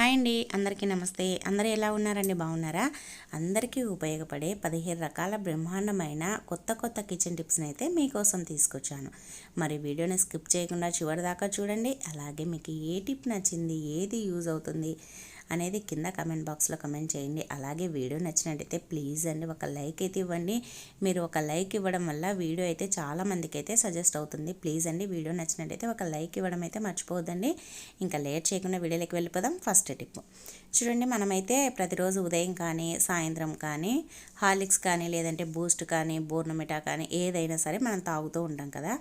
Hi అండి. అందరికీ నమస్తే. అందరూ ఎలా ఉన్నారండి? బాగున్నారా? అందరికీ ఉపయోగపడే పదిహేను రకాల బ్రహ్మాండమైన కొత్త కొత్త కిచెన్ టిప్స్ని అయితే మీకోసం తీసుకొచ్చాను. మరి వీడియోని స్కిప్ చేయకుండా చివరి దాకా చూడండి. అలాగే మీకు ఏ టిప్ నచ్చింది? ఏది యూజ్ అవుతుంది? అనేది కింద కమెంట్ బాక్స్లో కమెంట్ చేయండి. అలాగే వీడియో నచ్చినట్టయితే ప్లీజ్ అండి ఒక లైక్ అయితే ఇవ్వండి. మీరు ఒక లైక్ ఇవ్వడం వల్ల వీడియో అయితే చాలా మందికి అయితే సజెస్ట్ అవుతుంది. ప్లీజ్ అండి వీడియో నచ్చినట్టయితే ఒక లైక్ ఇవ్వడం అయితే మర్చిపోవద్దండి. ఇంకా లేట్ చేయకుండా వీడియోలోకి వెళ్ళిపోదాం. ఫస్ట్ టిప్ చూడండి మనమైతే ప్రతిరోజు ఉదయం కానీ సాయంత్రం కానీ హార్లిక్స్ కానీ లేదంటే బూస్ట్ కానీ బోర్నమిటా కానీ ఏదైనా సరే మనం తాగుతూ ఉంటాం కదా.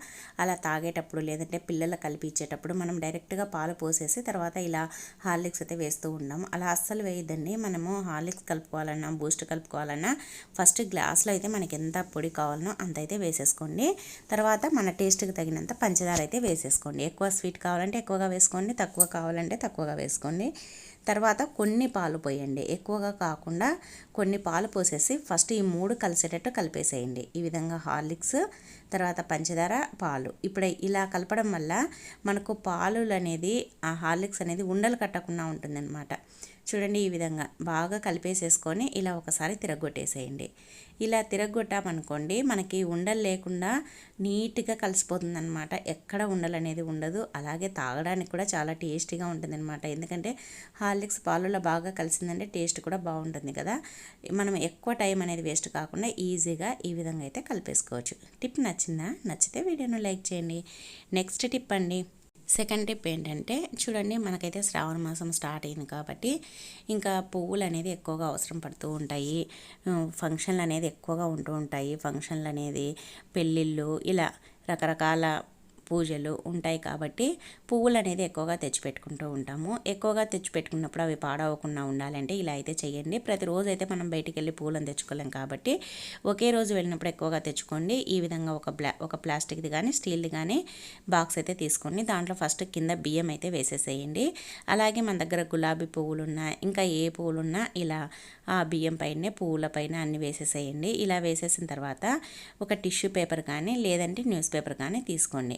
అలా తాగేటప్పుడు లేదంటే పిల్లలు కలిపి ఇచ్చేటప్పుడు మనం డైరెక్ట్గా పాలు పోసేసి తర్వాత ఇలా హార్లిక్స్ అయితే వేస్తూ ఉంటాం. అలా అస్సలు వేయద్దండి. మనము హార్లిక్స్ కలుపుకోవాలన్నా బూస్ట్ కలుపుకోవాలన్నా ఫస్ట్ గ్లాస్లో అయితే మనకి ఎంత పొడి కావాలనో అంత అయితే వేసేసుకోండి. తర్వాత మన టేస్ట్కి తగినంత పంచదార అయితే వేసేసుకోండి. ఎక్కువ స్వీట్ కావాలంటే ఎక్కువగా వేసుకోండి తక్కువ కావాలంటే తక్కువగా వేసుకోండి. తర్వాత కొన్ని పాలు పోయండి. ఎక్కువగా కాకుండా కొన్ని పాలు పోసేసి ఫస్ట్ ఈ మూడు కలిసేటట్టు కలిపేసేయండి. ఈ విధంగా హార్లిక్స్ తర్వాత పంచదార పాలు. ఇప్పుడు ఇలా కలపడం వల్ల మనకు పాలు అనేది ఆ హార్లిక్స్ అనేది ఉండలు కట్టకుండా ఉంటుందన్నమాట. చూడండి ఈ విధంగా బాగా కలిపేసేసుకొని ఇలా ఒకసారి తిరగొట్టేసేయండి. ఇలా తిరగొట్టామనుకోండి మనకి ఉండలు లేకుండా నీట్గా కలిసిపోతుందన్నమాట. ఎక్కడ ఉండలు అనేది ఉండదు. అలాగే తాగడానికి కూడా చాలా టేస్టీగా ఉంటుందనమాట ఎందుకంటే హార్లిక్స్ పాలలో బాగా కలిసిందంటే టేస్ట్ కూడా బాగుంటుంది కదా. మనం ఎక్కువ టైం అనేది వేస్ట్ కాకుండా ఈజీగా ఈ విధంగా అయితే కలిపేసుకోవచ్చు. టిప్ నచ్చిందా? నచ్చితే వీడియోను లైక్ చేయండి. నెక్స్ట్ టిప్ అండి. సెకండ్ టిప్ ఏంటంటే చూడండి మనకైతే శ్రావణ మాసం స్టార్ట్ అయింది కాబట్టి ఇంకా పువ్వులు అనేది ఎక్కువగా అవసరం పడుతూ ఉంటాయి. ఫంక్షన్లు అనేది ఎక్కువగా ఉంటూ ఉంటాయి. ఫంక్షన్లు అనేది పెళ్ళిళ్ళు ఇలా రకరకాల పూజలు ఉంటాయి కాబట్టి పువ్వులు అనేది ఎక్కువగా తెచ్చిపెట్టుకుంటూ ఉంటాము. ఎక్కువగా తెచ్చిపెట్టుకున్నప్పుడు అవి పాడవకుండా ఉండాలంటే ఇలా అయితే చేయండి. ప్రతిరోజు అయితే మనం బయటికి వెళ్ళి పూలను తెచ్చుకోలేం కాబట్టి ఒకే రోజు వెళ్ళినప్పుడు ఎక్కువగా తెచ్చుకోండి. ఈ విధంగా ఒక ప్లా ఒక ప్లాస్టిక్ది కానీ స్టీల్ది కానీ బాక్స్ అయితే తీసుకోండి. దాంట్లో ఫస్ట్ కింద బియ్యం అయితే వేసేసేయండి. అలాగే మన దగ్గర గులాబీ పువ్వులు ఉన్నా ఇంకా ఏ పువ్వులు ఉన్నా ఇలా ఆ బియ్యం పైనే పువ్వుల పైన అన్ని వేసేసేయండి. ఇలా వేసేసిన తర్వాత ఒక టిష్యూ పేపర్ కానీ లేదంటే న్యూస్ పేపర్ కానీ తీసుకోండి.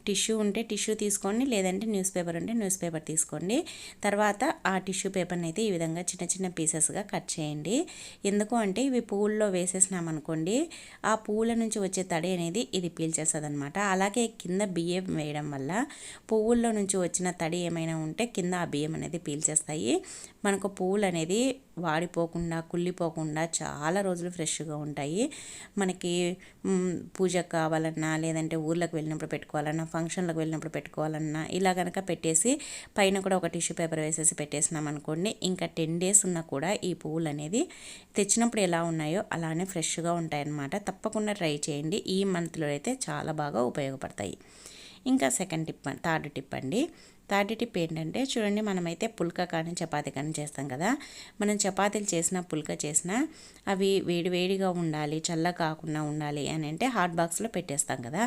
టిష్యూ ఉంటే టిష్యూ తీసుకోండి లేదంటే న్యూస్ పేపర్ ఉంటే న్యూస్ పేపర్ తీసుకోండి. తర్వాత ఆ టిష్యూ పేపర్ని అయితే ఈ విధంగా చిన్న చిన్న పీసెస్గా కట్ చేయండి. ఎందుకు అంటే ఇవి పువ్వుల్లో వేసేసినామనుకోండి ఆ పువ్వుల నుంచి వచ్చే తడి అనేది ఇది పీల్చేస్తుంది అనమాట అలాగే కింద బియ్యం వేయడం వల్ల పువ్వుల్లో నుంచి వచ్చిన తడి ఏమైనా ఉంటే కింద ఆ బియ్యం అనేది పీల్చేస్తాయి. మనకు పువ్వులు అనేది వాడిపోకుండా కుళ్ళిపోకుండా చాలా రోజులు ఫ్రెష్గా ఉంటాయి. మనకి పూజకు కావాలన్నా లేదంటే ఊర్లకు వెళ్ళినప్పుడు పెట్టుకోవాలన్నా ఫంక్షన్లకు వెళ్ళినప్పుడు పెట్టుకోవాలన్నా ఇలా కనుక పెట్టేసి పైన కూడా ఒక టిష్యూ పేపర్ వేసేసి పెట్టేసినాం అనుకోండి. ఇంకా టెన్ డేస్ ఉన్నా కూడా ఈ పువ్వులు అనేది తెచ్చినప్పుడు ఎలా ఉన్నాయో అలానే ఫ్రెష్గా ఉంటాయన్నమాట. తప్పకుండా ట్రై చేయండి. ఈ మంత్లో అయితే చాలా బాగా ఉపయోగపడతాయి. ఇంకా సెకండ్ టిప్ థర్డ్ టిప్ అండి. థర్డ్ టిప్ ఏంటంటే చూడండి మనమైతే పుల్క కానీ చపాతీ కానీ చేస్తాం కదా. మనం చపాతీలు చేసిన పుల్క చేసిన అవి వేడివేడిగా ఉండాలి చల్ల కాకుండా ఉండాలి అని అంటే హాట్ బాక్స్లో పెట్టేస్తాం కదా.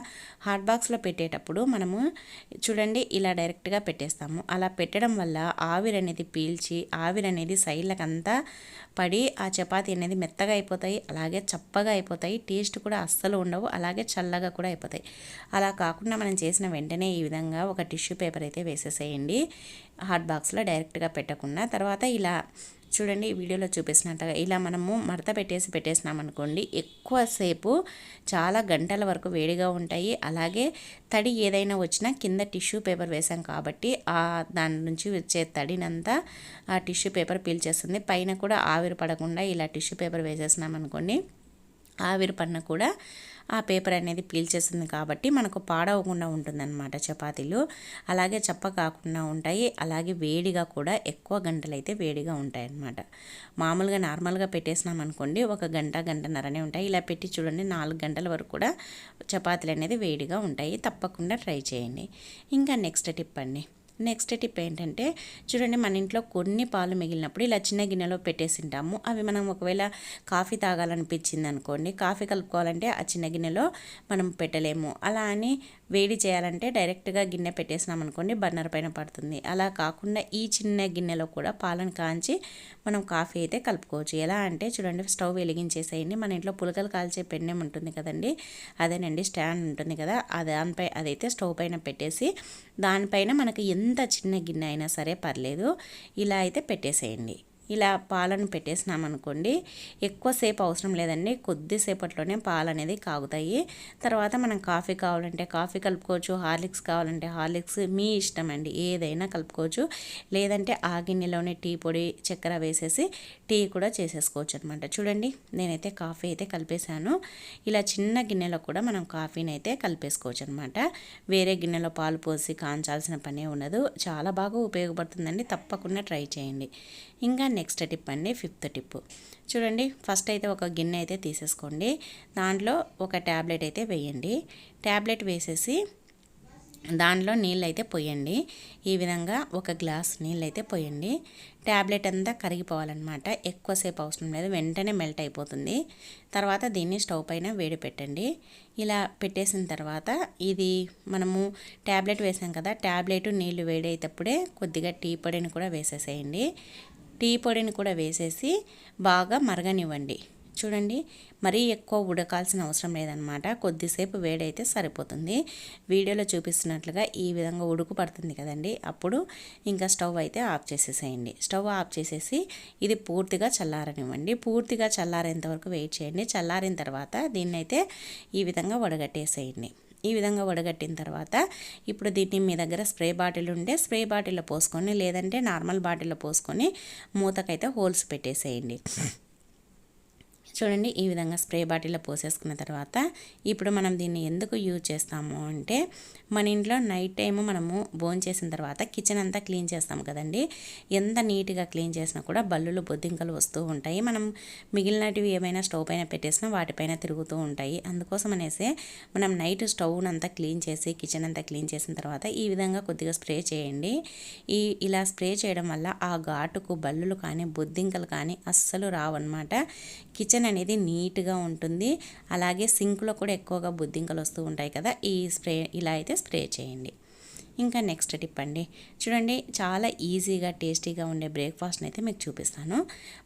హాట్ బాక్స్లో పెట్టేటప్పుడు మనము చూడండి ఇలా డైరెక్ట్గా పెట్టేస్తాము. అలా పెట్టడం వల్ల ఆవిరి అనేది పీల్చి ఆవిరి అనేది సైడ్లకంతా పడి ఆ చపాతీ అనేది మెత్తగా అయిపోతాయి అలాగే చప్పగా అయిపోతాయి టేస్ట్ కూడా అస్సలు ఉండవు అలాగే చల్లగా కూడా అయిపోతాయి. అలా కాకుండా మనం చేసిన వెంటనే ఈ విధంగా ఒక టిష్యూ పేపర్ అయితే వేసేస్తాం వేసేసేయండి హాట్ బాక్స్లో డైరెక్ట్గా పెట్టకుండా తర్వాత ఇలా చూడండి వీడియోలో చూపిస్తున్నట్టుగా ఇలా మనము మడత పెట్టేసి పెట్టేసినాం అనుకోండి ఎక్కువసేపు చాలా గంటల వరకు వేడిగా ఉంటాయి. అలాగే తడి ఏదైనా వచ్చినా కింద టిష్యూ పేపర్ వేసాం కాబట్టి ఆ దాని నుంచి వచ్చే తడినంతా ఆ టిష్యూ పేపర్ పీల్చేస్తుంది. పైన కూడా ఆవిరి పడకుండా ఇలా టిష్యూ పేపర్ వేసేసినాం అనుకోండి ఆవిరి పడిన కూడా ఆ పేపర్ అనేది పీల్చేస్తుంది కాబట్టి మనకు పాడవకుండా ఉంటుందన్నమాట చపాతీలు. అలాగే చప్ప కాకుండా ఉంటాయి. అలాగే వేడిగా కూడా ఎక్కువ గంటలు అయితే వేడిగా ఉంటాయి అన్నమాట మామూలుగా నార్మల్గా పెట్టేసినాం అనుకోండి ఒక గంట గంటన్నరనే ఉంటాయి. ఇలా పెట్టి చూడండి నాలుగు గంటల వరకు కూడా చపాతీలు అనేది వేడిగా ఉంటాయి. తప్పకుండా ట్రై చేయండి. ఇంకా నెక్స్ట్ టిప్ అండి. నెక్స్ట్ టిప్ ఏంటంటే చూడండి మన ఇంట్లో కొన్ని పాలు మిగిలినప్పుడు ఇలా చిన్న గిన్నెలో పెట్టేసింటాము. అవి మనం ఒకవేళ కాఫీ తాగాలనిపించింది అనుకోండి కాఫీ కలుపుకోవాలంటే ఆ చిన్న గిన్నెలో మనం పెట్టలేము. అలా అని వేడి చేయాలంటే డైరెక్ట్గా గిన్నె పెట్టేసినాం అనుకోండి బర్నర్ పైన పడుతుంది. అలా కాకుండా ఈ చిన్న గిన్నెలో కూడా పాలను కాంచి మనం కాఫీ అయితే కలుపుకోవచ్చు. ఎలా అంటే చూడండి స్టవ్ వెలిగించేసేయండి. మన ఇంట్లో పులకలు కాల్చే పెన్నెం ఉంటుంది కదండి అదేనండి స్టాండ్ ఉంటుంది కదా అది దానిపై అదైతే స్టవ్ పైన పెట్టేసి దానిపైన మనకి ఎంత ఎంత చిన్న గిన్నె అయినా సరే పర్లేదు. ఇలా అయితే పెట్టేసేయండి. ఇలా పాలను పెట్టేసినామనుకోండి ఎక్కువసేపు అవసరం లేదండి. కొద్దిసేపట్లోనే పాలు అనేది కాగుతాయి. తర్వాత మనం కాఫీ కావాలంటే కాఫీ కలుపుకోవచ్చు హార్లిక్స్ కావాలంటే హార్లిక్స్ మీ ఇష్టం అండి ఏదైనా కలుపుకోవచ్చు. లేదంటే ఆ గిన్నెలోనే టీ పొడి చక్కెర వేసేసి టీ కూడా చేసేసుకోవచ్చు అనమాట చూడండి నేనైతే కాఫీ అయితే కలిపేశాను. ఇలా చిన్న గిన్నెలో కూడా మనం కాఫీని అయితే కలిపేసుకోవచ్చు అనమాట వేరే గిన్నెలో పాలు పోసి కాంచాల్సిన పనే ఉండదు. చాలా బాగా ఉపయోగపడుతుందండి. తప్పకుండా ట్రై చేయండి. ఇంకా నెక్స్ట్ టిప్ అండి ఫిఫ్త్ టిప్. చూడండి ఫస్ట్ అయితే ఒక గిన్నె అయితే తీసేసుకోండి. దాంట్లో ఒక ట్యాబ్లెట్ అయితే వేయండి. ట్యాబ్లెట్ వేసేసి దానిలో నీళ్ళు అయితే పోయండి. ఈ విధంగా ఒక గ్లాస్ నీళ్ళు అయితే పోయండి. ట్యాబ్లెట్ అంతా కరిగిపోవాలన్నమాట. ఎక్కువసేపు అవసరం లేదు. వెంటనే మెల్ట్ అయిపోతుంది. తర్వాత దీన్ని స్టవ్ పైన వేడి పెట్టండి. ఇలా పెట్టేసిన తర్వాత ఇది మనము ట్యాబ్లెట్ వేసాం కదా ట్యాబ్లెట్ నీళ్ళు వేడి అయ్యేటప్పుడే కొద్దిగా టీ పొడిని కూడా వేసేసేయండి. టీ పొడిని కూడా వేసేసి బాగా మరగనివ్వండి. చూడండి మరీ ఎక్కువ ఉడకాల్సిన అవసరం లేదనమాట కొద్దిసేపు వేడైతే సరిపోతుంది. వీడియోలో చూపిస్తున్నట్లుగా ఈ విధంగా ఉడుకు పడుతుంది కదండి. అప్పుడు ఇంకా స్టవ్ అయితే ఆఫ్ చేసేసేయండి. స్టవ్ ఆఫ్ చేసేసి ఇది పూర్తిగా చల్లారనివ్వండి. పూర్తిగా చల్లారేంత వరకు వెయిట్ చేయండి. చల్లారిన తర్వాత దీన్నైతే ఈ విధంగా వడగట్టేసేయండి. ఈ విధంగా వడగట్టిన తర్వాత ఇప్పుడు దీన్ని మీ దగ్గర స్ప్రే బాటిల్ ఉంటే స్ప్రే బాటిల్లో పోసుకొని లేదంటే నార్మల్ బాటిల్లో పోసుకొని మూతకైతే హోల్స్ పెట్టేసేయండి. చూడండి ఈ విధంగా స్ప్రే బాటిల్లో పోసేసుకున్న తర్వాత ఇప్పుడు మనం దీన్ని ఎందుకు యూజ్ చేస్తాము అంటే మన ఇంట్లో నైట్ టైము మనము బోన్ చేసిన తర్వాత కిచెన్ అంతా క్లీన్ చేస్తాం కదండి. ఎంత నీట్గా క్లీన్ చేసినా కూడా బల్లులు బొద్దింకలు వస్తూ ఉంటాయి. మనం మిగిలినటివి ఏమైనా స్టవ్ పైన పెట్టేసినా వాటిపైన తిరుగుతూ ఉంటాయి. అందుకోసం అనేసి మనం నైట్ స్టవ్ను అంతా క్లీన్ చేసి కిచెన్ అంతా క్లీన్ చేసిన తర్వాత ఈ విధంగా కొద్దిగా స్ప్రే చేయండి. ఈ ఇలా స్ప్రే చేయడం వల్ల ఆ ఘాటుకు బల్లులు కానీ బొద్దింకలు కానీ అస్సలు రావన్నమాట. కిచెన్ కిచెన్ అనేది నీట్గా ఉంటుంది. అలాగే సింక్లో కూడా ఎక్కువగా బుద్ధింకలు వస్తూ ఉంటాయి కదా ఈ స్ప్రే ఇలా అయితే స్ప్రే చేయండి. ఇంకా నెక్స్ట్ టిప్ అండి. చూడండి చాలా ఈజీగా టేస్టీగా ఉండే బ్రేక్ఫాస్ట్ని అయితే మీకు చూపిస్తాను.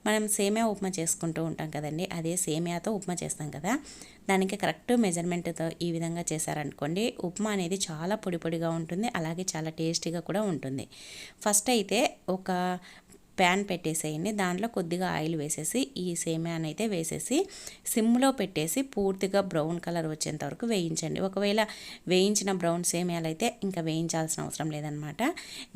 మనం సేమియా ఉప్మా చేసుకుంటూ ఉంటాం కదండి అదే సేమియాతో ఉప్మా చేస్తాం కదా దానికి కరెక్ట్ మెజర్మెంట్తో ఈ విధంగా చేశారనుకోండి ఉప్మా అనేది చాలా పొడి పొడిగా ఉంటుంది అలాగే చాలా టేస్టీగా కూడా ఉంటుంది. ఫస్ట్ అయితే ఒక ప్యాన్ పెట్టేసేయండి. దాంట్లో కొద్దిగా ఆయిల్ వేసేసి ఈ సేమ్యాన్ అయితే వేసేసి సిమ్లో పెట్టేసి పూర్తిగా బ్రౌన్ కలర్ వచ్చేంత వరకు వేయించండి. ఒకవేళ వేయించిన బ్రౌన్ సేమ్యాలు అయితే ఇంకా వేయించాల్సిన అవసరం లేదనమాట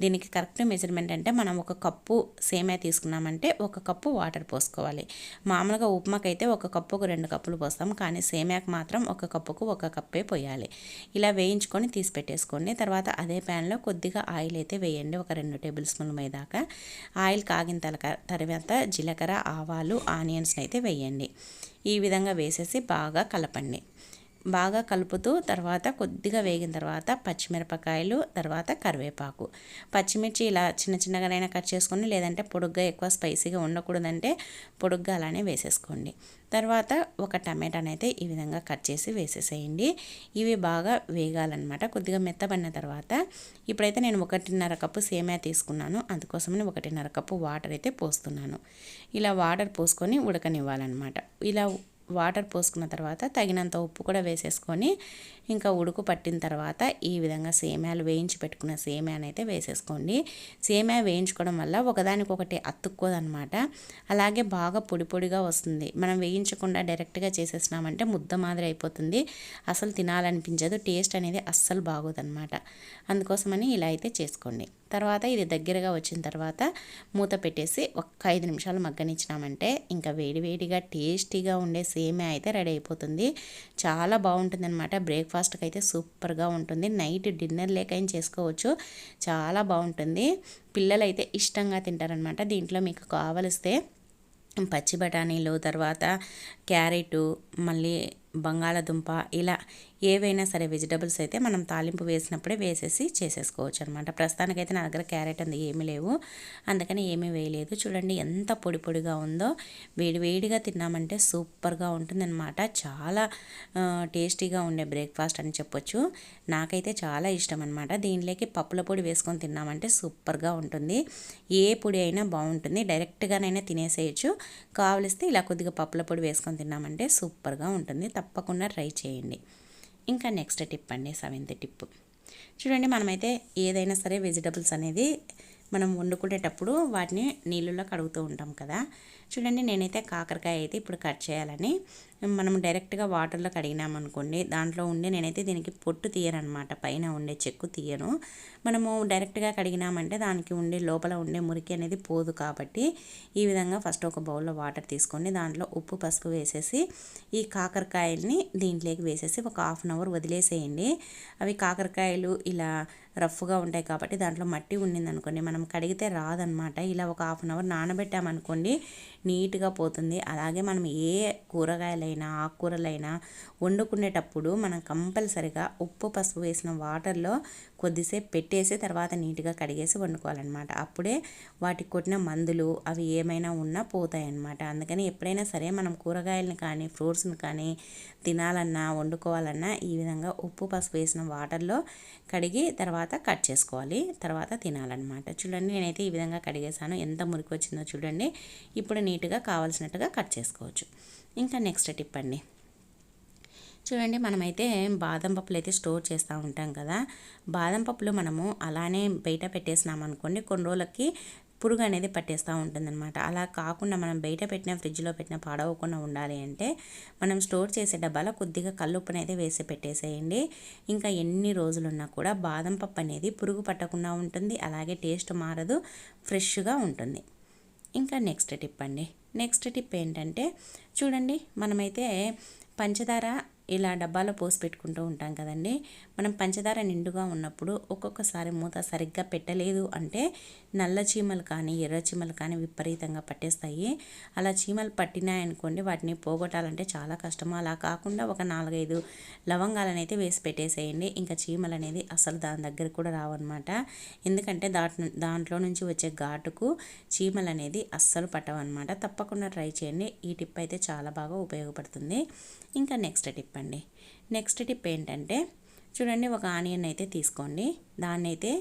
దీనికి కరెక్ట్ మెజర్మెంట్ అంటే మనం ఒక కప్పు సేమ్యా తీసుకున్నామంటే ఒక కప్పు వాటర్ పోసుకోవాలి. మామూలుగా ఉప్మాకైతే ఒక కప్పుకు రెండు కప్పులు పోస్తాం కానీ సేమ్యాకు మాత్రం ఒక కప్పుకు ఒక కప్పే పోయాలి. ఇలా వేయించుకొని తీసి పెట్టేసుకోండి. తర్వాత అదే ప్యాన్లో కొద్దిగా ఆయిల్ అయితే వేయండి. ఒక రెండు టేబుల్ స్పూన్ల మీద దాకా. ఆయిల్ కాగిన తర్వాత జీలకర్ర ఆవాలు ఆనియన్స్ని అయితే వేయండి. ఈ విధంగా వేసేసి బాగా కలపండి. బాగా కలుపుతూ తర్వాత కొద్దిగా వేగిన తర్వాత పచ్చిమిరపకాయలు తర్వాత కరివేపాకు. పచ్చిమిర్చి ఇలా చిన్న చిన్నగానైనా కట్ చేసుకొని లేదంటే పొడుగ్గా ఎక్కువ స్పైసీగా ఉండకూడదంటే పొడుగ్గా అలానే వేసేసుకోండి. తర్వాత ఒక టమాటానైతే ఈ విధంగా కట్ చేసి వేసేసేయండి. ఇవి బాగా వేగాలన్నమాట. కొద్దిగా మెత్తబడిన తర్వాత ఇప్పుడైతే నేను ఒకటిన్నర కప్పు సేమియా తీసుకున్నాను. అందుకోసమని ఒకటిన్నర కప్పు వాటర్ అయితే పోస్తున్నాను. ఇలా వాటర్ పోసుకొని ఉడకనివ్వాలన్నమాట. ఇలా వాటర్ పోసుకున్న తర్వాత తగినంత ఉప్పు కూడా వేసేసుకొని ఇంకా ఉడుకు పట్టిన తర్వాత ఈ విధంగా సేమ్యాలు వేయించి పెట్టుకున్న సేమ్యాని అయితే వేసేసుకోండి. సేమ్యా వేయించుకోవడం వల్ల ఒకదానికొకటి అతుక్కోదనమాట అలాగే బాగా పొడి పొడిగా వస్తుంది. మనం వేయించకుండా డైరెక్ట్గా చేసేసినామంటే ముద్ద మాదిరి అయిపోతుంది. అసలు తినాలనిపించదు. టేస్ట్ అనేది అస్సలు బాగోదన్నమాట. అందుకోసమని ఇలా అయితే చేసుకోండి. తర్వాత ఇది దగ్గరగా వచ్చిన తర్వాత మూత పెట్టేసి ఒక్క ఐదు నిమిషాలు మగ్గనిచ్చినామంటే ఇంకా వేడివేడిగా టేస్టీగా ఉండే సేమే అయితే రెడీ అయిపోతుంది. చాలా బాగుంటుంది అనమాట బ్రేక్ఫాస్ట్కి అయితే సూపర్గా ఉంటుంది. నైట్ డిన్నర్ లేకైనా చేసుకోవచ్చు. చాలా బాగుంటుంది. పిల్లలు అయితే ఇష్టంగా తింటారనమాట. దీంట్లో మీకు కావలిస్తే పచ్చి బఠానీలు తర్వాత క్యారెట్ మళ్ళీ బంగాళదుంప ఇలా ఏవైనా సరే వెజిటబుల్స్ అయితే మనం తాలింపు వేసినప్పుడే వేసేసి చేసేసుకోవచ్చు అనమాట ప్రస్తుతానికైతే నా దగ్గర క్యారెట్ అంది ఏమీ లేవు. అందుకని ఏమీ వేయలేదు. చూడండి ఎంత పొడి పొడిగా ఉందో. వేడి వేడిగా తిన్నామంటే సూపర్గా ఉంటుందన్నమాట. చాలా టేస్టీగా ఉండే బ్రేక్ఫాస్ట్ అని చెప్పొచ్చు. నాకైతే చాలా ఇష్టం అనమాట దీనిలోకి పప్పుల పొడి వేసుకొని తిన్నామంటే సూపర్గా ఉంటుంది. ఏ పొడి అయినా బాగుంటుంది. డైరెక్ట్గానైనా తినేసేయచ్చు. కావలిస్తే ఇలా కొద్దిగా పప్పుల పొడి వేసుకొని తిన్నామంటే సూపర్గా ఉంటుంది. తప్పకుండా ట్రై చేయండి. ఇంకా నెక్స్ట్ టిప్ అండి సెవెంత్ టిప్ చూడండి మనమైతే ఏదైనా సరే వెజిటబుల్స్ అనేది మనం వండుకునేటప్పుడు వాటిని నీళ్ళలో కడుగుతూ ఉంటాం కదా. చూడండి నేనైతే కాకరకాయ అయితే ఇప్పుడు కట్ చేయాలని. మనం డైరెక్ట్గా వాటర్లో కడిగినామనుకోండి దాంట్లో ఉండే నేనైతే దీనికి పొట్టు తీయనమాట పైన ఉండే చెక్కు తీయను. మనము డైరెక్ట్గా కడిగినామంటే దానికి ఉండే లోపల ఉండే మురికి అనేది పోదు కాబట్టి ఈ విధంగా ఫస్ట్ ఒక బౌల్లో వాటర్ తీసుకోండి దాంట్లో ఉప్పు పసుపు వేసేసి ఈ కాకరకాయల్ని దీంట్లోకి వేసేసి ఒక హాఫ్ అన్ అవర్ వదిలేసేయండి. అవి కాకరకాయలు ఇలా రఫ్గా ఉంటాయి కాబట్టి దాంట్లో మట్టి ఉండింది అనుకోండి మనం కడిగితే రాదనమాట ఇలా ఒక హాఫ్ అన్ అవర్ నానబెట్టామనుకోండి నీట్గా పోతుంది. అలాగే మనం ఏ కూరగాయలైనా ఆకుకూరలైనా వండుకునేటప్పుడు మనం కంపల్సరిగా ఉప్పు పసుపు వేసిన వాటర్లో కొద్దిసేపు పెట్టేసి తర్వాత నీట్గా కడిగేసి వండుకోవాలన్నమాట. అప్పుడే వాటికి కొట్టిన మందులు అవి ఏమైనా ఉన్నా పోతాయి అన్నమాట అందుకని ఎప్పుడైనా సరే మనం కూరగాయలను కానీ ఫ్రూట్స్ని కానీ తినాలన్నా వండుకోవాలన్నా ఈ విధంగా ఉప్పు పసుపు వేసిన వాటర్లో కడిగి తర్వాత కట్ చేసుకోవాలి. తర్వాత తినాలన్నమాట. చూడండి నేనైతే ఈ విధంగా కడిగేసాను ఎంత మురికి వచ్చిందో చూడండి. ఇప్పుడు నీట్గా కావాల్సినట్టుగా కట్ చేసుకోవచ్చు. ఇంకా నెక్స్ట్ టిప్ అండి. చూడండి మనమైతే బాదం పప్పులు అయితే స్టోర్ చేస్తూ ఉంటాం కదా. బాదం పప్పులు మనము అలానే బయట పెట్టేసినాం అనుకోండి కొన్ని రోజులకి పురుగు అనేది పట్టేస్తూ ఉంటుందన్నమాట. అలా కాకుండా మనం బయట పెట్టిన ఫ్రిడ్జ్లో పెట్టిన పాడవకుండా ఉండాలి అంటే మనం స్టోర్ చేసే డబ్బాలో కొద్దిగా కల్లుప్పుని అయితే వేసి పెట్టేసేయండి. ఇంకా ఎన్ని రోజులున్నా కూడా బాదం పప్పు అనేది పురుగు పట్టకుండా ఉంటుంది అలాగే టేస్ట్ మారదు ఫ్రెష్గా ఉంటుంది. ఇంకా నెక్స్ట్ టిప్ అండి. నెక్స్ట్ టిప్ ఏంటంటే చూడండి మనమైతే పంచదార ఇలా డబ్బాలో పోసి పెట్టుకుంటూ ఉంటాం కదండి. మనం పంచదార నిండుగా ఉన్నప్పుడు ఒక్కొక్కసారి మూత సరిగ్గా పెట్టలేదు అంటే నల్ల చీమలు కానీ ఎర్ర చీమలు కానీ విపరీతంగా పట్టేస్తాయి. అలా చీమలు పట్టినాయనుకోండి వాటిని పోగొట్టాలంటే చాలా కష్టం అలా కాకుండా ఒక నాలుగైదు లవంగాలను అయితే వేసి పెట్టేసేయండి. ఇంకా చీమలు అనేది అసలు దాని దగ్గర కూడా రావన్నమాట. ఎందుకంటే దాట్ దాంట్లో నుంచి వచ్చే ఘాటుకు చీమలు అనేది అస్సలు పట్టవన్నమాట. తప్పకుండా ట్రై చేయండి. ఈ టిప్ అయితే చాలా బాగా ఉపయోగపడుతుంది. ఇంకా నెక్స్ట్ టిప్ అండి. నెక్స్ట్ టిప్ ఏంటంటే చూడండి ఒక ఆనియన్ అయితే తీసుకోండి. దాన్ని అయితే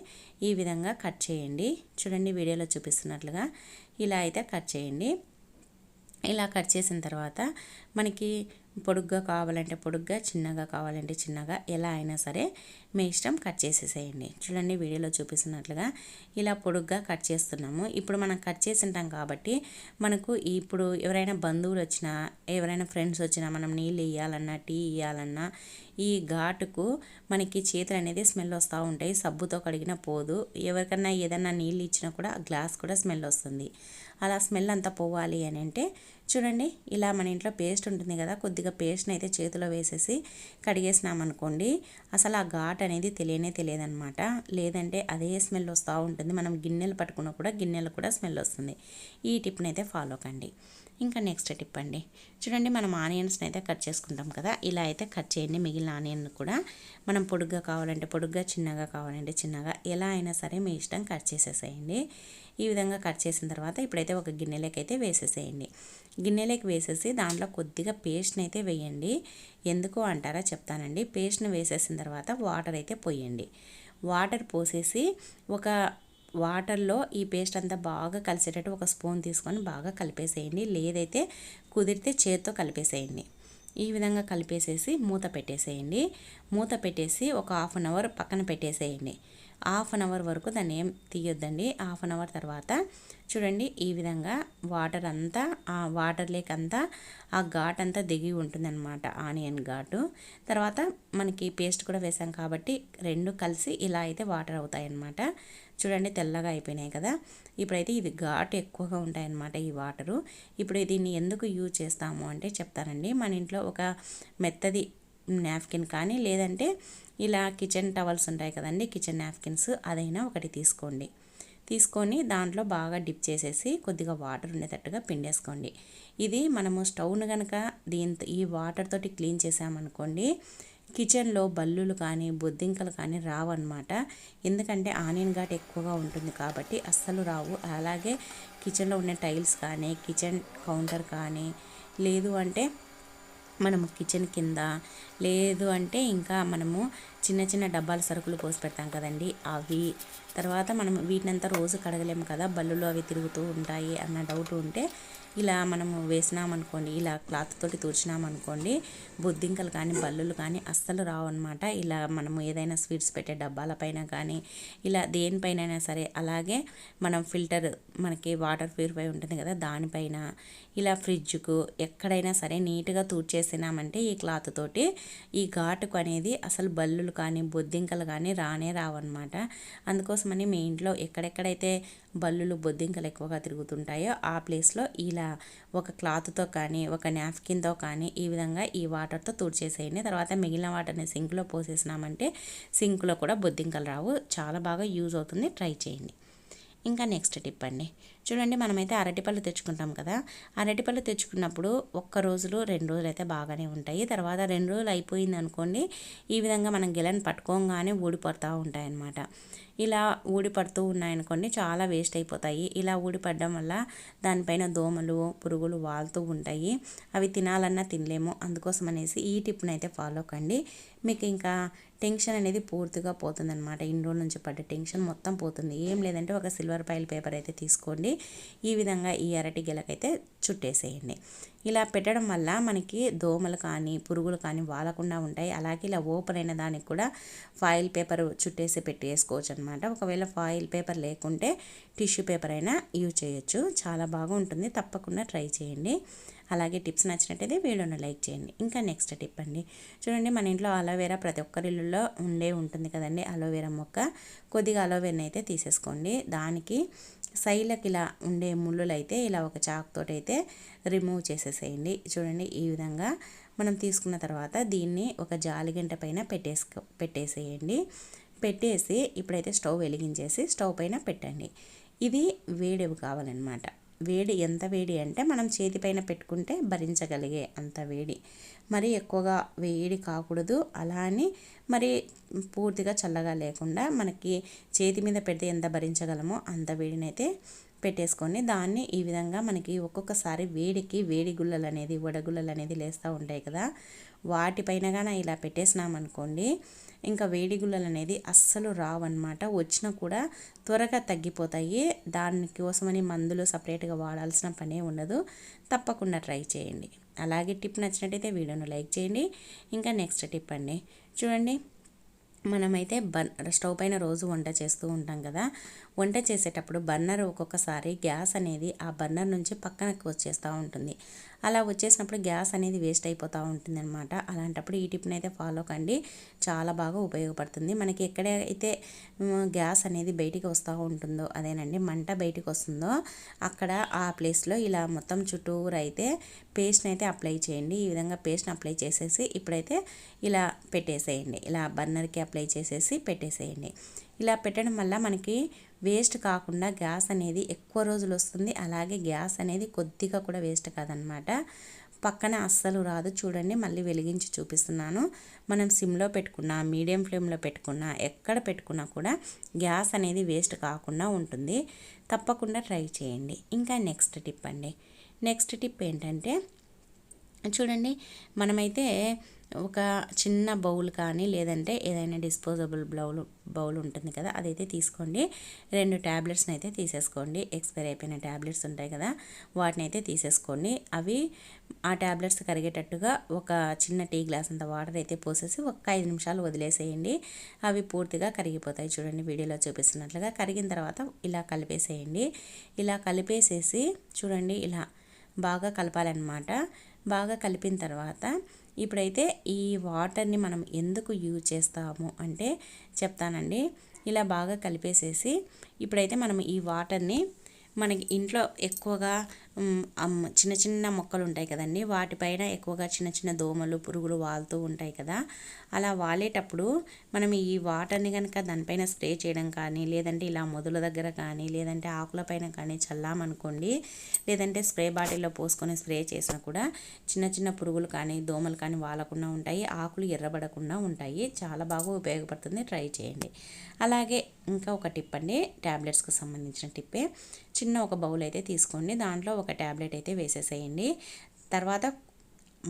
ఈ విధంగా కట్ చేయండి. చూడండి వీడియోలో చూపిస్తున్నట్లుగా ఇలా అయితే కట్ చేయండి. ఇలా కట్ చేసిన తర్వాత మనకి పొడుగ్గా కావాలంటే పొడుగ్గా చిన్నగా కావాలంటే చిన్నగా ఎలా అయినా సరే మీ ఇష్టం కట్ చేసేసేయండి. చూడండి వీడియోలో చూపిస్తున్నట్లుగా ఇలా పొడుగ్గా కట్ చేస్తున్నాము. ఇప్పుడు మనం కట్ చేసి ఉంటాం కాబట్టి మనకు ఇప్పుడు ఎవరైనా బంధువులు వచ్చినా ఎవరైనా ఫ్రెండ్స్ వచ్చినా మనం నీళ్ళు ఇవ్వాలన్నా టీ ఇవ్వాలన్నా ఈ ఘాటుకు మనకి చేతులు అనేది స్మెల్ వస్తూ ఉంటాయి. సబ్బుతో కడిగిన పోదు. ఎవరికన్నా ఏదన్నా నీళ్ళు ఇచ్చినా కూడా గ్లాస్ కూడా స్మెల్ వస్తుంది. అలా స్మెల్ అంతా పోవాలి అని అంటే చూడండి ఇలా మన ఇంట్లో పేస్ట్ ఉంటుంది కదా కొద్దిగా పేస్ట్ని అయితే చేతిలో వేసేసి కడిగేసినామనుకోండి అసలు ఆ ఘాట్ అనేది తెలియనే తెలియదనమాట లేదంటే అదే స్మెల్ వస్తూ ఉంటుంది. మనం గిన్నెలు పట్టుకున్నా కూడా గిన్నెలు కూడా స్మెల్ వస్తుంది. ఈ టిప్ని అయితే ఫాలో కండి. ఇంకా నెక్స్ట్ టిప్ అండి. చూడండి మనం ఆనియన్స్ని అయితే కట్ చేసుకుంటాం కదా. ఇలా అయితే కట్ చేయండి. మిగిలిన ఆనియన్ కూడా మనం పొడుగ్గా కావాలంటే పొడుగ్గా చిన్నగా కావాలంటే చిన్నగా ఎలా అయినా సరే మీ ఇష్టం కట్ చేసేసేయండి. ఈ విధంగా కట్ చేసిన తర్వాత ఇప్పుడైతే ఒక గిన్నెలోకి అయితే వేసేసేయండి. గిన్నెలోకి వేసేసి దాంట్లో కొద్దిగా పేస్ట్ని అయితే వేయండి. ఎందుకు అంటారా చెప్తానండి. పేస్ట్ని వేసేసిన తర్వాత వాటర్ అయితే పోయండి. వాటర్ పోసేసి ఒక వాటర్లో ఈ పేస్ట్ అంతా బాగా కలిసేటట్టు ఒక స్పూన్ తీసుకొని బాగా కలిపేసేయండి. లేదైతే కుదిరితే చేత్తో కలిపేసేయండి. ఈ విధంగా కలిపేసేసి మూత పెట్టేసేయండి. మూత పెట్టేసి ఒక హాఫ్ అన్ అవర్ పక్కన పెట్టేసేయండి. హాఫ్ అన్ అవర్ వరకు దాన్ని ఏం తీయొద్దండి. హాఫ్ అన్ అవర్ తర్వాత చూడండి ఈ విధంగా వాటర్ అంతా ఆ వాటర్ లేక్ అంతా ఆ ఘాట్ అంతా దిగి ఉంటుందన్నమాట ఆనియన్ ఘాటు. తర్వాత మనకి పేస్ట్ కూడా వేసాం కాబట్టి రెండు కలిసి ఇలా అయితే వాటర్ అవుతాయి అన్నమాట చూడండి తెల్లగా అయిపోయినాయి కదా. ఇప్పుడైతే ఇది ఘాటు ఎక్కువగా ఉంటాయన్నమాట ఈ వాటరు. ఇప్పుడు దీన్ని ఎందుకు యూజ్ చేస్తాము అంటే చెప్తానండి. మన ఇంట్లో ఒక మెత్తది నాప్కిన్ కానీ లేదంటే ఇలా కిచెన్ టవల్స్ ఉంటాయి కదండి కిచెన్ నాప్కిన్స్ అదైనా ఒకటి తీసుకోండి. తీసుకొని దాంట్లో బాగా డిప్ చేసేసి కొద్దిగా వాటర్ ఉండేటట్టుగా పిండేసుకోండి. ఇది మనము స్టవ్ను కనుక దీంతో ఈ వాటర్ తోటి క్లీన్ చేసామనుకోండి కిచెన్లో బల్లులు కానీ బొద్దింకలు కానీ రావన్నమాట. ఎందుకంటే ఆనియన్ ఘాట్ ఎక్కువగా ఉంటుంది కాబట్టి అస్సలు రావు. అలాగే కిచెన్లో ఉండే టైల్స్ కానీ కిచెన్ కౌంటర్ కానీ లేదు అంటే మనము కిచెన్ కింద లేదు అంటే ఇంకా మనము చిన్న చిన్న డబ్బాల సరుకులు పోసి పెడతాం కదండి అవి. తర్వాత మనం వీటినంతా రోజు కడగలేము కదా బల్లులు అవి తిరుగుతూ ఉంటాయి అన్న డౌట్ ఉంటే ఇలా మనము వేసినామనుకోండి ఇలా క్లాత్ తోటి తుడిచినామనుకోండి బొద్దింకలు కానీ బల్లులు కానీ అస్సలు రావు అనమాట ఇలా మనము ఏదైనా స్వీట్స్ పెట్టే డబ్బాలపైన కానీ ఇలా దేనిపైన సరే అలాగే మనం ఫిల్టర్ మనకి వాటర్ ప్యూరిఫై ఉంటుంది కదా దానిపైన ఇలా ఫ్రిడ్జ్కు ఎక్కడైనా సరే నీట్గా తూడ్చేసినామంటే ఈ క్లాత్ తోటి ఈ ఘాటుకు అనేది అసలు బల్లులు కానీ బొద్దింకలు కానీ రానే రావన్నమాట. అందుకోసమని మీ ఇంట్లో ఎక్కడెక్కడైతే బల్లులు బొద్దింకలు ఎక్కువగా తిరుగుతుంటాయో ఆ ప్లేస్లో ఇలా ఒక క్లాత్తో కానీ ఒక నాప్కిన్తో కానీ ఈ విధంగా ఈ వాటర్తో తుడిచేసేయండి. తర్వాత మిగిలిన వాటర్ని సింక్లో పోసేసినామంటే సింక్లో కూడా బొద్దింకలు రావు. చాలా బాగా యూజ్ అవుతుంది. ట్రై చేయండి. ఇంకా నెక్స్ట్ టిప్ అండి చూడండి మనమైతే అరటిపళ్ళు తెచ్చుకుంటాం కదా. అరటిపళ్ళు తెచ్చుకున్నప్పుడు ఒక్క రోజులు రెండు రోజులు అయితే బాగానే ఉంటాయి. తర్వాత రెండు రోజులు అయిపోయింది అనుకోండి ఈ విధంగా మనం గిలని పట్టుకోగానే ఊడిపడుతూ ఉంటాయన్నమాట. ఇలా ఊడిపడుతూ ఉన్నాయనుకోండి చాలా వేస్ట్ అయిపోతాయి. ఇలా ఊడిపడడం వల్ల దానిపైన దోమలు పురుగులు వాళ్తూ ఉంటాయి. అవి తినాలన్నా తినలేము. అందుకోసం అనేసి ఈ టిప్ని అయితే ఫాలో కండి. మీకు ఇంకా టెన్షన్ అనేది పూర్తిగా పోతుందన్నమాట. ఇన్ని రోజుల నుంచి పడ్డ టెన్షన్ మొత్తం పోతుంది. ఏం లేదంటే ఒక సిల్వర్ పైల్ పేపర్ అయితే తీసుకోండి. ఈ విధంగా ఈ అరటి గెలకైతే చుట్టేసేయండి. ఇలా పెట్టడం వల్ల మనకి దోమలు కానీ పురుగులు కానీ వాలకుండా ఉంటాయి. అలాగే ఇలా ఓపెన్ అయిన దానికి కూడా ఫాయిల్ పేపర్ చుట్టేసి పెట్టేసుకోవచ్చు అనమాట ఒకవేళ ఫాయిల్ పేపర్ లేకుంటే టిష్యూ పేపర్ అయినా యూజ్ చేయొచ్చు. చాలా బాగుంటుంది. తప్పకుండా ట్రై చేయండి. అలాగే టిప్స్ నచ్చినట్టయితే వీడియోను లైక్ చేయండి. ఇంకా నెక్స్ట్ టిప్ అండి. చూడండి మన ఇంట్లో అలోవెరా ప్రతి ఒక్కరిలో ఉండే ఉంటుంది కదండి అలోవెరా మొక్క. కొద్దిగా అలోవేరాని అయితే తీసేసుకోండి. దానికి సైలకి ఇలా ఉండే ముళ్ళులు అయితే ఇలా ఒక చాక్తోటి అయితే రిమూవ్ చేసేసేయండి. చూడండి ఈ విధంగా మనం తీసుకున్న తర్వాత దీన్ని ఒక జాలిగంట పైన పెట్టేసుకో పెట్టేసేయండి. పెట్టేసి ఇప్పుడైతే స్టవ్ వెలిగించేసి స్టవ్ పైన పెట్టండి. ఇది వేడివి కావాలన్నమాట. వేడి ఎంత వేడి అంటే మనం చేతిపైన పెట్టుకుంటే భరించగలిగే అంత వేడి. మరి ఎక్కువగా వేడి కాకూడదు. అలా అని మరి పూర్తిగా చల్లగా లేకుండా మనకి చేతి మీద పెడితే ఎంత భరించగలమో అంత వేడినైతే పెట్టేసుకొని దాన్ని ఈ విధంగా మనకి ఒక్కొక్కసారి వేడికి వేడి గుల్లలు అనేది వడగుల్లలు అనేది లేస్తూ ఉంటాయి కదా. వాటిపైన కానీ ఇలా పెట్టేసినామనుకోండి ఇంకా వేడి గుల్లలు అనేది అస్సలు రావన్నమాట. వచ్చినా కూడా త్వరగా తగ్గిపోతాయి. దానికోసమని మందులు సపరేట్గా వాడాల్సిన పనే ఉండదు. తప్పకుండా ట్రై చేయండి. అలాగే టిప్ నచ్చినట్టయితే వీడియోను లైక్ చేయండి. ఇంకా నెక్స్ట్ టిప్ అండి. చూడండి మనమైతే బన్ స్టవ్ పైన రోజు వంట చేస్తూ ఉంటాం కదా. వంట చేసేటప్పుడు బర్నర్ ఒక్కొక్కసారి గ్యాస్ అనేది ఆ బర్నర్ నుంచి పక్కనకు వచ్చేస్తూ ఉంటుంది. అలా వచ్చేసినప్పుడు గ్యాస్ అనేది వేస్ట్ అయిపోతూ ఉంటుంది అనమాట అలాంటప్పుడు ఈ టిప్ని అయితే ఫాలో కండి. చాలా బాగా ఉపయోగపడుతుంది. మనకి ఎక్కడైతే గ్యాస్ అనేది బయటికి వస్తూ ఉంటుందో అదేనండి మంట బయటికి వస్తుందో అక్కడ ఆ ప్లేస్లో ఇలా మొత్తం చుట్టూరు అయితే పేస్ట్ని అయితే అప్లై చేయండి. ఈ విధంగా పేస్ట్ని అప్లై చేసేసి ఇప్పుడైతే ఇలా పెట్టేసేయండి. ఇలా బర్నర్కి అప్లై చేసేసి పెట్టేసేయండి. ఇలా పెట్టడం వల్ల మనకి వేస్ట్ కాకుండా గ్యాస్ అనేది ఎక్కువ రోజులు వస్తుంది. అలాగే గ్యాస్ అనేది కొద్దిగా కూడా వేస్ట్ కాదనమాట. పక్కన అస్సలు రాదు. చూడండి మళ్ళీ వెలిగించి చూపిస్తున్నాను. మనం సిమ్లో పెట్టుకున్నా మీడియం ఫ్లేమ్లో పెట్టుకున్నా ఎక్కడ పెట్టుకున్నా కూడా గ్యాస్ అనేది వేస్ట్ కాకుండా ఉంటుంది. తప్పకుండా ట్రై చేయండి. ఇంకా నెక్స్ట్ టిప్ అండి. నెక్స్ట్ టిప్ ఏంటంటే చూడండి మనమైతే ఒక చిన్న బౌల్ కానీ లేదంటే ఏదైనా డిస్పోజబుల్ బౌల్ బౌల్ ఉంటుంది కదా అదైతే తీసుకోండి. రెండు ట్యాబ్లెట్స్ని అయితే తీసేసుకోండి. ఎక్స్పైర్ అయిపోయిన ట్యాబ్లెట్స్ ఉంటాయి కదా వాటిని అయితే తీసేసుకోండి. అవి ఆ ట్యాబ్లెట్స్ కరిగేటట్టుగా ఒక చిన్న టీ గ్లాస్ అంత వాటర్ అయితే పోసేసి ఒక ఐదు నిమిషాలు వదిలేసేయండి. అవి పూర్తిగా కరిగిపోతాయి. చూడండి వీడియోలో చూపిస్తున్నట్లుగా కరిగిన తర్వాత ఇలా కలిపేసేయండి. ఇలా కలిపేసేసి చూడండి ఇలా బాగా కలపాలన్నమాట. బాగా కలిపిన తర్వాత ఇప్పుడైతే ఈ వాటర్ని మనం ఎందుకు యూజ్ చేస్తాము అంటే చెప్తానండి. ఇలా బాగా కలిపేసేసి ఇప్పుడైతే మనం ఈ వాటర్ని మనకి ఇంట్లో ఎక్కువగా చిన్న చిన్న మొక్కలు ఉంటాయి కదండి. వాటిపైన ఎక్కువగా చిన్న చిన్న దోమలు పురుగులు వాలుతూ ఉంటాయి కదా. అలా వాలేటప్పుడు మనం ఈ వాటర్ని కనుక దానిపైన స్ప్రే చేయడం కానీ లేదంటే ఇలా మొదల దగ్గర కానీ లేదంటే ఆకులపైన కానీ చల్లామనుకోండి లేదంటే స్ప్రే బాటిల్లో పోసుకొని స్ప్రే చేసినా కూడా చిన్న చిన్న పురుగులు కానీ దోమలు కానీ వాలకుండా ఉంటాయి. ఆకులు ఎర్రబడకుండా ఉంటాయి. చాలా బాగా ఉపయోగపడుతుంది. ట్రై చేయండి. అలాగే ఇంకా ఒక టిప్ అండి. ట్యాబ్లెట్స్కి సంబంధించిన టిప్పే. చిన్న ఒక బౌల్ అయితే తీసుకోండి. దాంట్లో ఒక ట్యాబ్లెట్ అయితే వేసేసేయండి. తర్వాత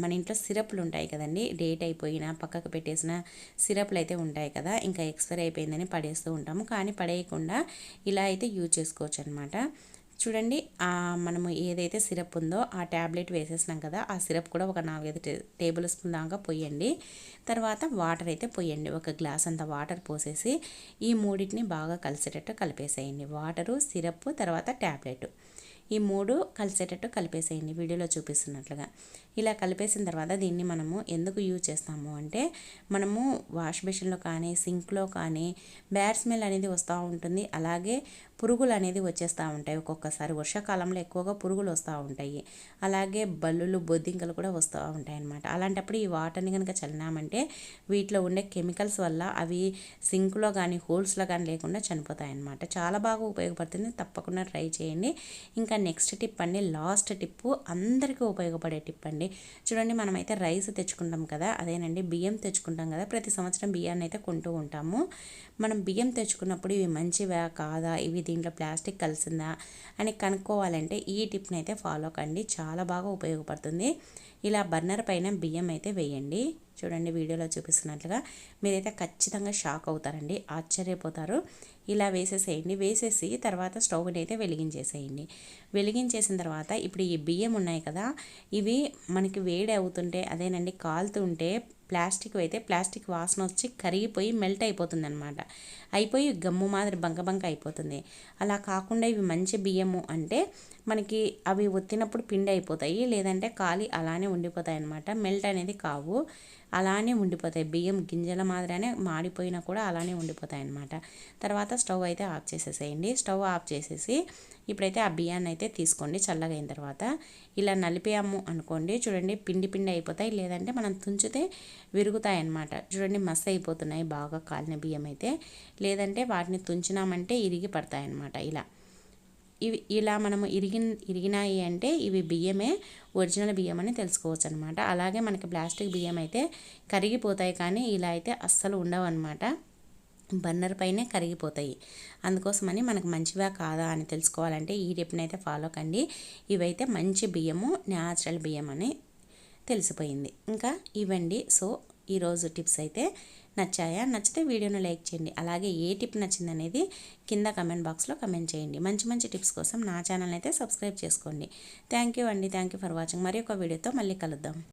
మన ఇంట్లో సిరప్లు ఉంటాయి కదండి డేట్ అయిపోయిన పక్కకు పెట్టేసిన సిరప్లు అయితే ఉంటాయి కదా ఇంకా ఎక్స్పైర్ అయిపోయిందని పడేస్తూ ఉంటాము. కానీ పడేయకుండా ఇలా అయితే యూజ్ చేసుకోవచ్చు అనమాట చూడండి మనము ఏదైతే సిరప్ ఉందో ఆ ట్యాబ్లెట్ వేసేసినాం కదా ఆ సిరప్ కూడా ఒక నాలుగైదు టేబుల్ స్పూన్ దాకా పోయండి. తర్వాత వాటర్ అయితే పోయండి ఒక గ్లాస్ అంత వాటర్ పోసేసి ఈ మూడింటిని బాగా కలిసేటట్టు కలిపేసేయండి. వాటరు సిరప్ తర్వాత ట్యాబ్లెట్ ఈ మూడు కలిసేటట్టు కలిపేసేయండి. వీడియోలో చూపిస్తున్నట్లుగా. ఇలా కలిపేసిన తర్వాత దీన్ని మనము ఎందుకు యూజ్ చేస్తాము అంటే మనము వాష్ బేషన్లో కానీ సింక్లో కానీ బ్యాడ్ స్మెల్ అనేది వస్తూ ఉంటుంది. అలాగే పురుగులు అనేది వచ్చేస్తూ ఉంటాయి. ఒక్కొక్కసారి వర్షాకాలంలో ఎక్కువగా పురుగులు వస్తూ ఉంటాయి. అలాగే బల్లులు బొద్దింకలు కూడా వస్తూ ఉంటాయి అన్నమాట అలాంటప్పుడు ఈ వాటర్ని కనుక చల్లినామంటే వీటిలో ఉండే కెమికల్స్ వల్ల అవి సింక్లో కానీ హోల్స్లో కానీ లేకుండా చనిపోతాయి అన్నమాట చాలా బాగా ఉపయోగపడుతుంది. తప్పకుండా ట్రై చేయండి. ఇంకా నెక్స్ట్ టిప్ అండి. లాస్ట్ టిప్పు అందరికీ ఉపయోగపడే టిప్ అండి. చూడండి మనమైతే రైస్ తెచ్చుకుంటాం కదా అదేనండి బియ్యం తెచ్చుకుంటాం కదా ప్రతి సంవత్సరం బియ్యాన్ని అయితే కొంటూ ఉంటాము. మనం బియ్యం తెచ్చుకున్నప్పుడు ఇవి మంచివా కాదా ఇవి దీంట్లో ప్లాస్టిక్ కలిసిందా అని కనుక్కోవాలంటే ఈ టిప్ని అయితే ఫాలో కండి. చాలా బాగా ఉపయోగపడుతుంది. ఇలా బర్నర్ పైన బియ్యం అయితే వేయండి. చూడండి వీడియోలో చూపిస్తున్నట్లుగా మీరైతే ఖచ్చితంగా షాక్ అవుతారండి ఆశ్చర్యపోతారు. ఇలా వేసేసేయండి వేసేసి తర్వాత స్టవ్ని అయితే వెలిగించేసేయండి. వెలిగించేసిన తర్వాత ఇప్పుడు ఈ బియ్యం ఉన్నాయి కదా ఇవి మనకి వేడి అవుతుంటే అదేనండి కాలుతుంటే ప్లాస్టిక్ అయితే ప్లాస్టిక్ వాసన వచ్చి కరిగిపోయి మెల్ట్ అయిపోతుంది అనమాట అయిపోయి గమ్ము మాదిరి బంక బంక అయిపోతుంది. అలా కాకుండా ఇవి మంచి బియ్యము అంటే మనకి అవి ఒత్తినప్పుడు పిండి అయిపోతాయి లేదంటే కాలి అలానే ఉండిపోతాయి అనమాట మెల్ట్ అనేది కావు అలానే ఉండిపోతాయి. బియ్యం గింజల మాదిరినే మాడిపోయినా కూడా అలానే ఉండిపోతాయి అనమాట తర్వాత స్టవ్ అయితే ఆఫ్ చేసేసేయండి. స్టవ్ ఆఫ్ చేసేసి ఇప్పుడైతే ఆ బియ్యాన్ని అయితే తీసుకోండి చల్లగా అయిన తర్వాత. ఇలా నలిపాము అనుకోండి చూడండి పిండి పిండి అయిపోతాయి లేదంటే మనం తుంచితే విరుగుతాయి అన్నమాట. చూడండి మస్తు అయిపోతున్నాయి బాగా కాలిన బియ్యం అయితే. లేదంటే వాటిని తుంచినామంటే ఇరిగి పడతాయి అన్నమాట ఇలా. ఇవి ఇలా మనము ఇరిగి ఇరిగినాయి అంటే ఇవి బియ్యమే ఒరిజినల్ బియ్యం అని తెలుసుకోవచ్చు అనమాట అలాగే మనకి ప్లాస్టిక్ బియ్యం అయితే కరిగిపోతాయి కానీ ఇలా అయితే అస్సలు ఉండవు అనమాట బన్నర్ పైనే కరిగిపోతాయి. అందుకోసమని మనకు మంచివా కాదా అని తెలుసుకోవాలంటే ఈ టిప్ని అయితే ఫాలో కండి. ఇవైతే మంచి బియ్యము న్యాచురల్ బియ్యం అని తెలిసిపోయింది. ఇంకా ఇవ్వండి. సో ఈరోజు టిప్స్ అయితే నచ్చాయా? నచ్చితే వీడియోను లైక్ చేయండి. అలాగే ఏ టిప్ నచ్చింది అనేది కింద కమెంట్ బాక్స్లో కమెంట్ చేయండి. మంచి మంచి టిప్స్ కోసం నా ఛానల్ అయితే సబ్స్క్రైబ్ చేసుకోండి. థ్యాంక్ యూ అండి. Thank you for watching. మరి ఒక వీడియోతో మళ్ళీ కలుద్దాం.